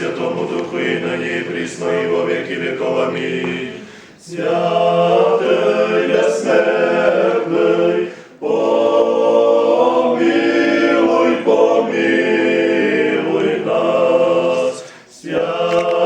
Святому Духу, і нині, прісно, і во віки віков. Амінь. Святий безсмертний, помилуй, помилуй нас. Святий